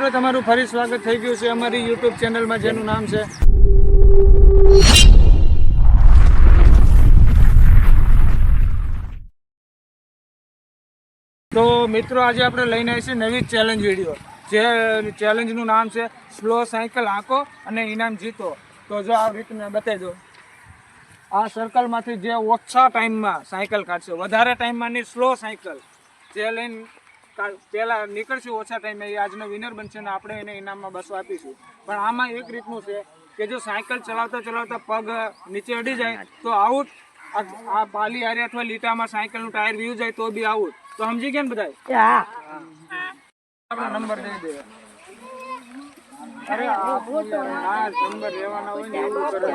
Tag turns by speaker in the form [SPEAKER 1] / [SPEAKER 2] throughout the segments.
[SPEAKER 1] મિત્રો, તમારું ફરી સ્વાગત થઈ ગયું છે અમારી યુટ્યુબ ચેનલમાં, જેનું નામ છે તો મિત્રો, આજે આપણે લઈને આવી છે નવી ચેલેન્જ વીડિયો જે ચેલેન્જનું નામ છે સ્લો સાયકલ આંકો અને ઇનામ જીતો. તો જો આ રીત મેં બતાવી દો આ સર્કલમાંથી જે ઓછા ટાઈમમાં સાયકલ કાઢશે, વધારે ટાઈમમાં નહીં સ્લો સાયકલ જે લઈને કા- પહેલા નીકળશું ઓછા ટાઈમે એ આજનો વિનર બનશે ને આપણે એને ઇનામમાં બસો આપીશું. પણ આમાં એક રીતનું છે કે જો સાયકલ ચલાવતા ચલાવતા પગ નીચે અડી જાય તો આઉટ આ પાલી હારે અથવા લીટામાં સાયકલનું ટાયર વ્યૂ જાય તો બી આઉટ તો સમજી ગયા ને બધા આપણે નંબર દઈ દે. અરે આ નંબર લેવાના હોય ને એવું કરે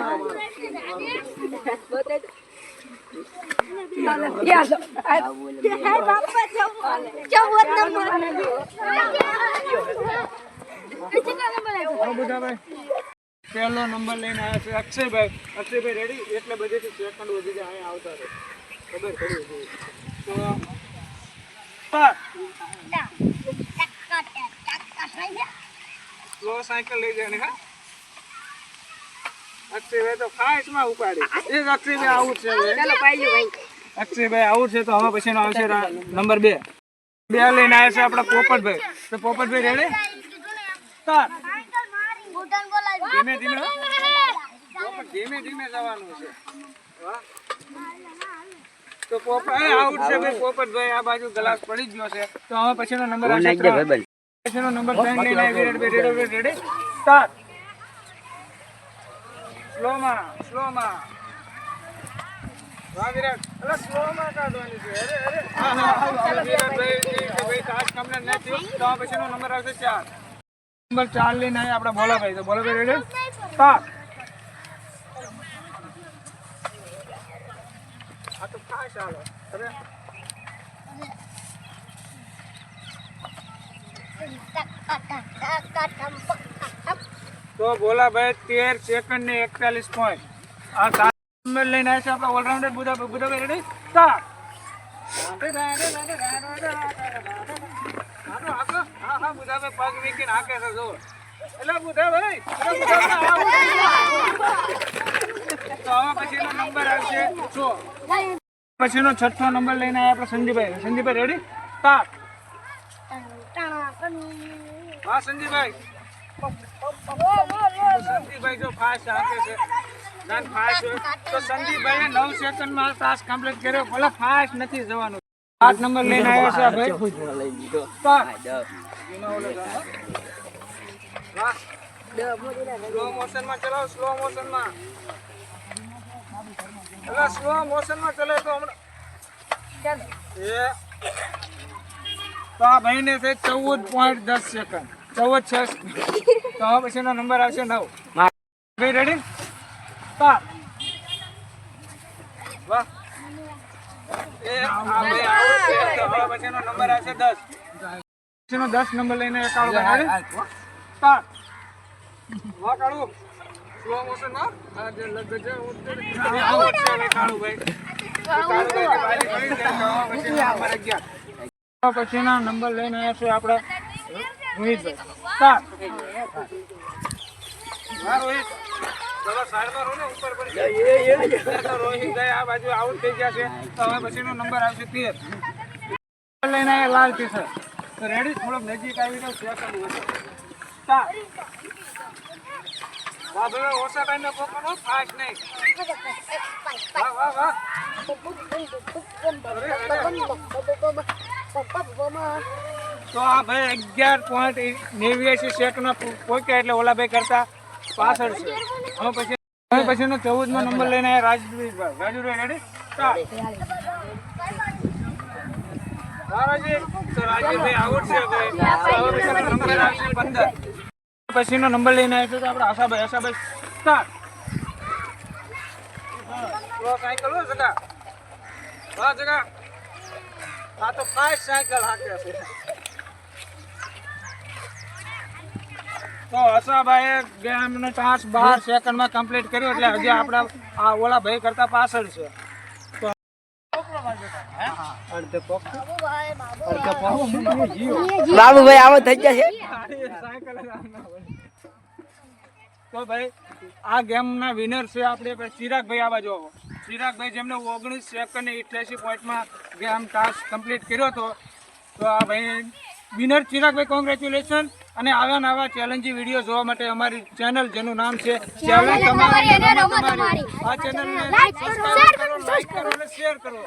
[SPEAKER 1] પહેલો નંબર લઈને આવ્યા છે અક્ષયભાઈ. અક્ષયભાઈ રેડી એટલે બધેથી સેકન્ડ વધી જાય અહીંયા આવતા રહે. ખબર પડી તો સાયકલ લઈ જાય ને હા? અક્ષયભાઈ તો ફાસ્ટમાં ઉપાડી એ જ અક્ષયભાઈ આઉટ છે હવે. અક્ષયભાઈ આઉટ છે તો હવે પછીનો આવશે નંબર બે બે લઈને આવ્યા છે આપણા પોપટભાઈ તો પોપટભાઈ રેડી સ્ટાર્ટ ધીમે ધીમે ધીમે ધીમે જવાનું છે તો પોપટ આઉટ છે ભાઈ પોપટભાઈ આ બાજુ ગ્લાસ પડી ગયો છે તો હવે પછીનો નંબર આવશે પછીનો નંબર ત્રણ લઈને આવી વિરાટભાઈ રેડી રેડી સ્ટાર્ટ સ્લોમાં સ્લોમાં નંબર આવશે ચાર લઈને આપણે બોલાભાઈ તો બોલાભાઈ રેડી સ્ટાર્ટ આ તો ખાસ ચાલો અરે તો બોલાભાઈ તેર સેકન્ડ ને એકતાલીસ પોઈન્ટ આ સાત નંબર લઈને આવ્યા છે આપણા allrounder Budha Budhabhai ready start પગ વીકીને હાંકે છે જો. એટલે બુધાભાઈ, પછીનો નંબર આવશે છ. પછીનો છઠ્ઠો નંબર લઈને આવ્યા આપણે સંજીભાઈ. સંજીભાઈ રેડી સ્ટાર્ટ હા સંજીભાઈ. સંદીપભાઈ જો નવ સેકન્ડમાં ટાસ્ક કમ્પ્લીટ કર્યો. ભલે ફાસ્ટ નથી જવાનું. આઠ નંબર. સ્લો મોશનમાં ચલાવો સ્લો મોશનમાં સ્લો મોશનમાં ચલે હમણાં ભાઈને ચૌદ પોઈન્ટ દસ સેકન્ડ ચૌદ છ તો પછીનો નંબર આવશે નવ ભાઈ રેડી સ્ટાર્ટ વાહ. પછીનો નંબર આવશે દસ પછીનો દસ નંબર લઈને કાળો ભાઈ વાહ કાળુ સ્લો મોશન આ જે છે ભાઈ પછીનો નંબર લઈને આવ્યા છે આપણે રોહિતભાઈ રોહિત રોહિતભાઈ આ બાજુ આઉટ થઈ ગયા છે તો હવે પછીનો નંબર આવશે તેર લઈને આવ્યા લાલ શર્ટ તો રેડી થોડોક નજીક આવી તો ઓછા પકડો ફાસ્ટ નહીં વાહ વાહ વાહ તો આ ભાઈ અગિયાર પોઈન્ટ નેવ્યાસી સેકન્ડમાં પહોંચ્યા એટલે ઓલાભાઈ કરતા પાછળ છે. હવે પછી હવે પછીનો ચૌદમો નંબર લઈને આવ્યા રાજુભાઈ રાજુભાઈ રેડી. પછીનો નંબર લઈને આવ્યો તો આપણે આશાભાઈ આશાભાઈ સ્ટાર્ટ સાયકલ હો તો ફાસ્ટ સાયકલ હાકે તો હસાભાઈએ ગેમનો ચાન્સ બાર સેકન્ડમાં કમ્પ્લીટ કર્યો એટલે હજી આપણા આ ઓલા ભાઈ કરતા પાછળ છે. તો
[SPEAKER 2] બાબુભાઈ આવો થઈ જશે
[SPEAKER 1] તો ભાઈ આ ગેમના વિનર છે આપણે ચિરાગભાઈ આવા જો. ચિરાગભાઈ જેમને ઓગણીસ સેકન્ડ અઠ્યાસી પોઈન્ટમાં ગેમ ટાસ્ક કમ્પ્લીટ કર્યો હતો. તો આ ભાઈ વિનર ચિરાગભાઈ કોંગ્રેચ્યુલેશન અને આવા નવા ચેલેન્જી વીડિયો જોવા માટે અમારી ચેનલ જેનું નામ છે ચેલેન્જ તમારી આ ચેનલને લાઈક કરો શેર કરો.